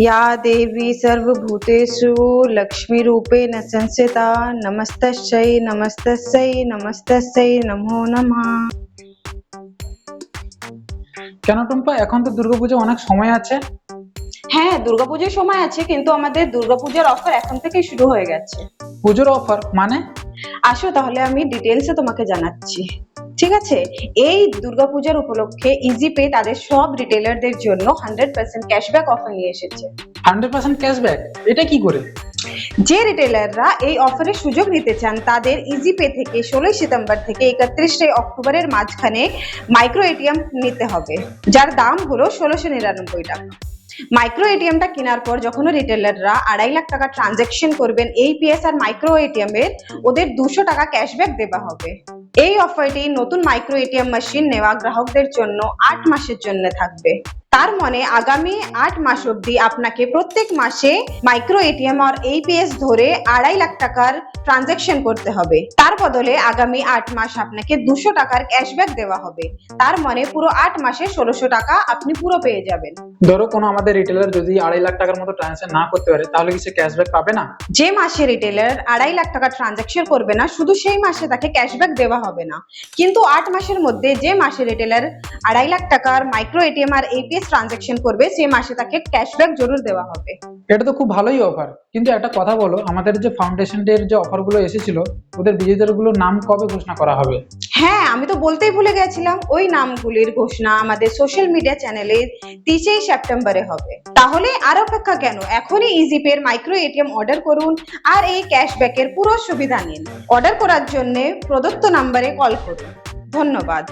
या देवी सर्वभूतेषु लक्ष्मीरूपेण संस्थिता नमस्तस्यै नमस्तस्यै नमस्तस्यै नमो नमः কেন টুম্পা এখন তো দুর্গাপুজো অনেক সময় আছে হ্যাঁ দুর্গাপুজোর সময় আছে কিন্তু আমাদের দুর্গাপূজার অফার এখন থেকেই শুরু হয়ে গেছে পুজোর অফার মানে আসো তাহলে আমি ডিটেলসে তোমাকে জানাচ্ছি ঠিক আছে? এই দুর্গাপূজার উপলক্ষে ইজি পে তাদের সব রিটেলারদের জন্য হান্ড্রেড পার্সেন্ট ক্যাশব্যাক অফার নিয়ে এসেছে। হান্ড্রেড পার্সেন্ট ক্যাশব্যাক এটা কি করে? যে রিটেলাররা এই অফারের সুযোগ নিতে চান তাদের ইজি পে থেকে ষোলোই সেপ্টেম্বর থেকে একত্রিশে অক্টোবরের মাঝখানে মাইক্রো এটিএম নিতে হবে যার দাম হলো ষোলোশো নিরানব্বই টাকা। মাইক্রো এটিএমটা কেনার পর যখন রিটেলাররা আড়াই লাখ টাকা ট্রানজ্যাকশন করবেন এই পিএস আর মাইক্রো এটিএম এর ওদের দুশো টাকা ক্যাশব্যাক দেওয়া হবে। এই অফারটি নতুন মাইক্রো এটিএম মেশিন নেওয়া গ্রাহকদের জন্য আট মাসের জন্য থাকবে। তার মানে আগামী আট মাস অবধি আপনাকে প্রত্যেক মাসে মাইক্রো এটিএম আর এইপিএস ধরে আড়াই লাখ টাকার ট্রানজ্যাকশন করতে হবে। তার বদলে আগামী আট মাস আপনাকে দুশো টাকার ক্যাশব্যাক দেওয়া হবে। তার মানে পুরো আট মাসে ষোলোশো টাকা আপনি পুরো পেয়ে যাবেন। ধরো কোনো আমাদের রিটেলার যদি আড়াই লাখ টাকার মতো ট্রানজাকশন না করতে পারে তাহলে কি সে ক্যাশব্যাক পাবে না? যে মাসে রিটেলার আড়াই লাখ টাকা ট্রানজাকশন করবে না শুধু সেই মাসে তাকে ক্যাশব্যাক দেওয়া হবে না। কিন্তু আট মাসের মধ্যে যে মাসে রিটেলার আড়াই লাখ টাকার মাইক্রো এটিএম আর এপিএস ট্রানজাকশন করবে সে মাসে তাকে ক্যাশব্যাক জরুর দেওয়া হবে। এটা তো খুব ভালোই অফার কিন্তু একটা কথা বলো আমাদের যে ফাউন্ডেশন ডে এর যে অফারগুলো এসেছিল ওদের বিজেতাগুলোর নাম কবে ঘোষণা করা হবে? হ্যাঁ আমি তো বলতেই ভুলে গেছিলাম ওই নামগুলির ঘোষণা আমাদের সোশ্যাল মিডিয়া চ্যানেলে তিরিশে সেপ্টেম্বরে হবে। তাহলে আর অপেক্ষা কেন? এখনই ইজি পের মাইক্রো এটিএম অর্ডার করুন আর এই ক্যাশব্যাকের পুরো সুবিধা নিন। অর্ডার করার জন্য প্রদত্ত নাম্বারে কল করুন। ধন্যবাদ।